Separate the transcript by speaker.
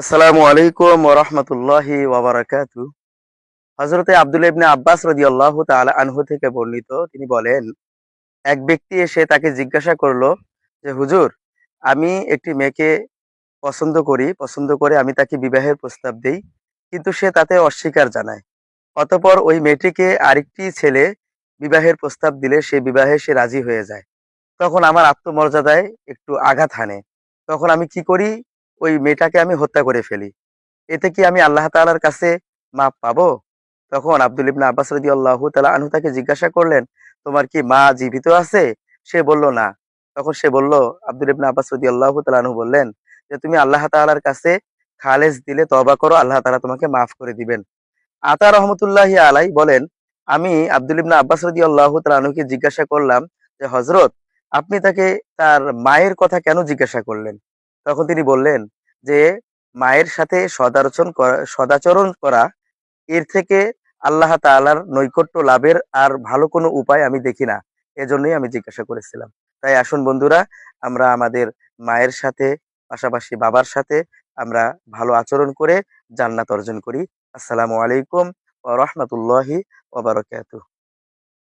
Speaker 1: আসসালামু আলাইকুম ওরহমতুল্লাহি ওয়াবারাকাতু হজরতে আব্দুল ইবনে আব্বাস রদি আল্লাহ আনহু থেকে বর্ণিত, তিনি বলেন, এক ব্যক্তি এসে তাকে জিজ্ঞাসা করল যে, হুজুর, আমি একটি মেয়েকে পছন্দ করি, পছন্দ করে আমি তাকে বিবাহের প্রস্তাব দেই, কিন্তু সে তাতে অস্বীকার জানায়। অতপর ওই মেয়েটিকে আরেকটি ছেলে বিবাহের প্রস্তাব দিলে সে বিবাহে সে রাজি হয়ে যায়। তখন আমার আত্মমর্যাদায় একটু আঘাত হানে। তখন আমি কি করি? ওই মেয়েটাকে আমি হত্যা করে ফেলি। এতে কি আমি আল্লাহ তাআলার কাছে মাপ পাবো? তখন আব্দুল ইবনে আব্বাস রাদিয়াল্লাহু তাআলা আনহু তাকে জিজ্ঞাসা করলেন, তোমার কি মা জীবিত আছে? সে বলল, না। তখন সে বলল, আব্দুল ইবনে আব্বাস রাদিয়াল্লাহু তাআলা আনহু বললেন, যে তুমি আল্লাহ তাআলার কাছে খালেস দিলে তওবা করো, আল্লাহ তালা তোমাকে মাফ করে দিবেন। আতা রহমতুল্লাহি আলাই বলেন, আমি আব্দুল ইবনে আব্বাস রাদিয়াল্লাহু তাআলা আনহুকে জিজ্ঞাসা করলাম যে, হযরত, আপনি তাকে তার মায়ের কথা কেন জিজ্ঞাসা করলেন? তখন তিনি বললেন যে, মায়ের সাথে সদাচরণ করা সদাচরণ করা, এর থেকে আল্লাহ তাআলার নৈকট্য লাভের আর ভালো কোনো উপায় আমি দেখি না। এজন্যই আমি জিজ্ঞাসা করেছিলাম। তাই আসুন বন্ধুরা, আমরা আমাদের মায়ের সাথে, পাশাপাশি বাবার সাথে আমরা ভালো আচরণ করে জান্নাত অর্জন করি। আসসালামু আলাইকুম ওয়া রাহমাতুল্লাহি ওয়া বারাকাতুহু।